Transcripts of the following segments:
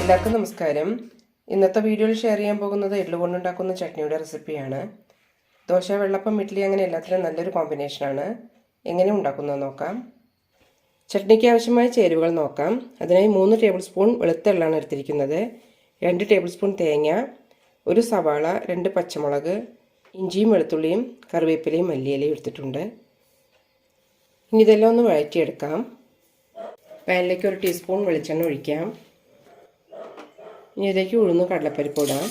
എല്ലാവർക്കും നമസ്കാരം. ഇന്നത്തെ വീഡിയോയിൽ ഷെയർ ചെയ്യാൻ പോകുന്നത് എള്ളു കൊണ്ടുണ്ടാക്കുന്ന ചട്നിയുടെ റെസിപ്പിയാണ് ദോശ വെള്ളപ്പം ഇഡ്ഡലി അങ്ങനെ എല്ലാത്തിനും നല്ലൊരു കോമ്പിനേഷനാണ് എങ്ങനെ ഉണ്ടാക്കുന്നത് നോക്കാം. ചട്നിക്ക് ആവശ്യമായ ചേരുവകൾ നോക്കാം. അതിനായി മൂന്ന് ടേബിൾ സ്പൂൺ വെളുത്തെള്ളാണ് എടുത്തിരിക്കുന്നത്. രണ്ട് ടേബിൾ സ്പൂൺ തേങ്ങ ഒരു സവാള രണ്ട് പച്ചമുളക് ഇഞ്ചിയും വെളുത്തുള്ളിയും കറിവേപ്പിലയും മല്ലിയിലയും എടുത്തിട്ടുണ്ട്. ഇനി ഇതെല്ലാം ഒന്ന് വഴറ്റിയെടുക്കാം. പാനിലേക്ക് ഒരു ടീസ്പൂൺ വെളിച്ചെണ്ണ ഒഴിക്കാം. ഇതിലേക്ക് ഉഴുന്ന് കടലപ്പരിപ്പ് ഇടാം.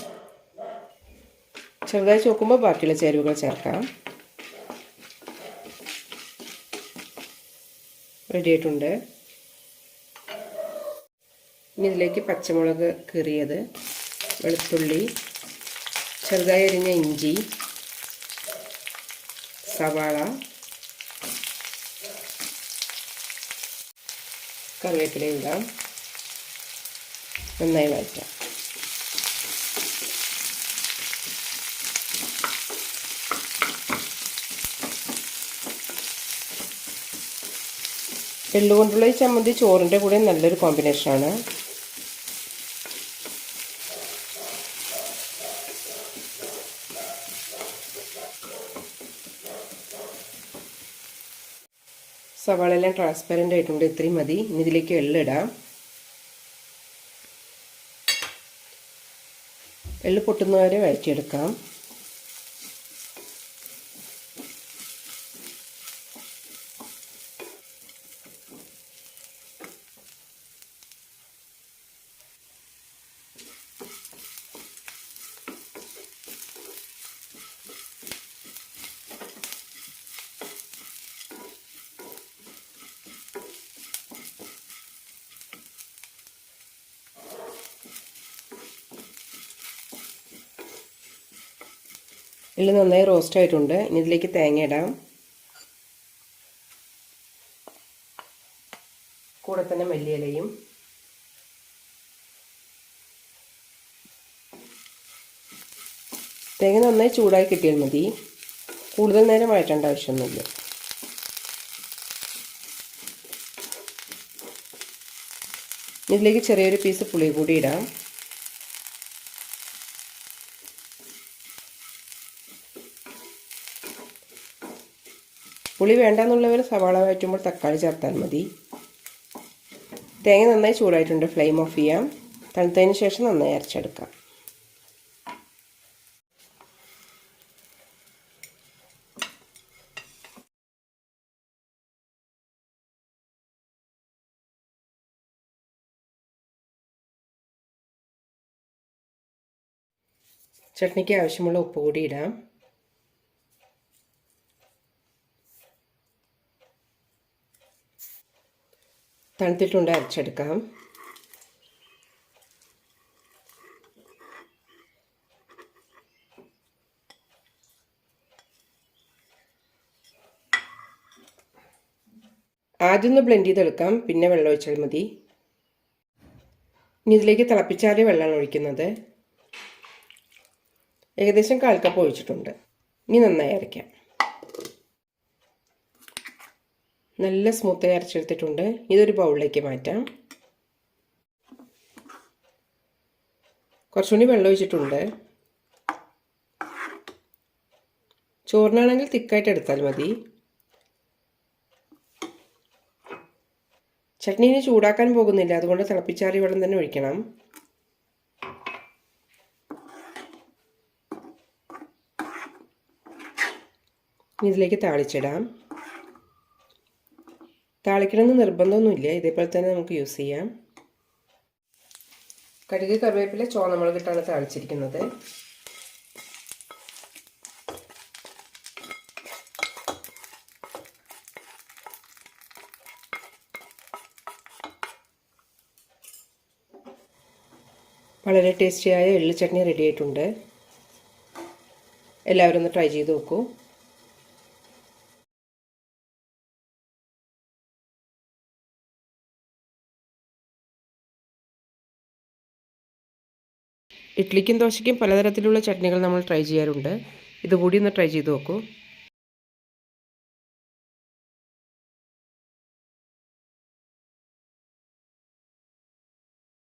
ചെറുതായി ചോക്കുമ്പോൾ ബാക്കിയുള്ള ചേരുവകൾ ചേർക്കാം. റെഡി ആയിട്ടുണ്ട്. ഇനി ഇതിലേക്ക് പച്ചമുളക് കീറിയത് വെളുത്തുള്ളി ചെറുതായി അരിഞ്ഞ ഇഞ്ചി സവാള കറിവേപ്പില ഇടാം. നന്നായി വഴറ്റാം. എള്ളുകൊണ്ടുള്ള ഈ ചമ്മന്തി ചോറിന്റെ കൂടെ നല്ലൊരു കോമ്പിനേഷനാണ് സവാള എല്ലാം ട്രാൻസ്പെറന്റ് ആയിട്ടുണ്ട് ഇത്രയും മതി. ഇനി ഇതിലേക്ക് എള്ളിടാം. എള്ള് പൊട്ടുന്നവരെ വഴറ്റിയെടുക്കാം. എള്ള് നന്നായി റോസ്റ്റ് ആയിട്ടുണ്ട്. ഇനി ഇതിലേക്ക് തേങ്ങ ഇടാം. കൂടെ തന്നെ മല്ലിയിലയും. തേങ്ങ നന്നായി ചൂടായി കിട്ടിയാൽ മതി. കൂടുതൽ നേരം വഴറ്റേണ്ട ആവശ്യമൊന്നുമില്ല. ഇതിലേക്ക് ചെറിയൊരു പീസ് പുളി കൂടി ഇടാം. പുളി വേണ്ടെന്നുള്ളവർ സവാള വഴറ്റുമ്പോൾ തക്കാളി ചേർത്താൽ മതി. തേങ്ങ നന്നായി ചൂടായിട്ടുണ്ട് ഫ്ലെയിം ഓഫ് ചെയ്യാം. തണുത്തതിന് ശേഷം നന്നായി അരച്ചെടുക്കാം. ചട്നിക്ക് ആവശ്യമുള്ള ഉപ്പ് കൂടി ഇടാം. തണുത്തിട്ടുണ്ട് അരച്ചെടുക്കാം. ആദ്യം ഒന്ന് ബ്ലെൻഡ് ചെയ്തെടുക്കാം പിന്നെ വെള്ളം ഒഴിച്ചാൽ മതി. ഇനി ഇതിലേക്ക് തിളപ്പിച്ചാറിയ വെള്ളമാണ് ഒഴിക്കുന്നത്. ഏകദേശം കാൽക്കപ്പ് കപ്പ് ഒഴിച്ചിട്ടുണ്ട്. ഇനി നന്നായി അരയ്ക്കാം. നല്ല സ്മൂത്തായി അരച്ചെടുത്തിട്ടുണ്ട്. ഇതൊരു ബൗളിലേക്ക് മാറ്റാം. കുറച്ചുകൂടി വെള്ളം ഒഴിച്ചിട്ടുണ്ട്. ചോറിനാണെങ്കിൽ തിക്കായിട്ട് എടുത്താൽ മതി. ചട്നി ഇനി ചൂടാക്കാൻ പോകുന്നില്ല. അതുകൊണ്ട് തിളപ്പിച്ചാറി വെള്ളം തന്നെ ഒഴിക്കണം. ഇതിലേക്ക് താളിച്ചിടാം. താളിക്കണമെന്ന് നിർബന്ധമൊന്നുമില്ല. ഇതേപോലെ തന്നെ നമുക്ക് യൂസ് ചെയ്യാം. കടുക് കറിവേപ്പില ചോന്നമുളകിട്ടാണ് താളിച്ചിരിക്കുന്നത്. വളരെ ടേസ്റ്റിയായ എള്ളു ചട്നി റെഡി ആയിട്ടുണ്ട്. എല്ലാവരും ഒന്ന് ട്രൈ ചെയ്ത് നോക്കൂ. ഇഡ്ലിക്കും ദോശയ്ക്കും പലതരത്തിലുള്ള ചട്നികൾ നമ്മൾ ട്രൈ ചെയ്യാറുണ്ട്. ഇതുകൂടി ഒന്ന് ട്രൈ ചെയ്ത് നോക്കൂ.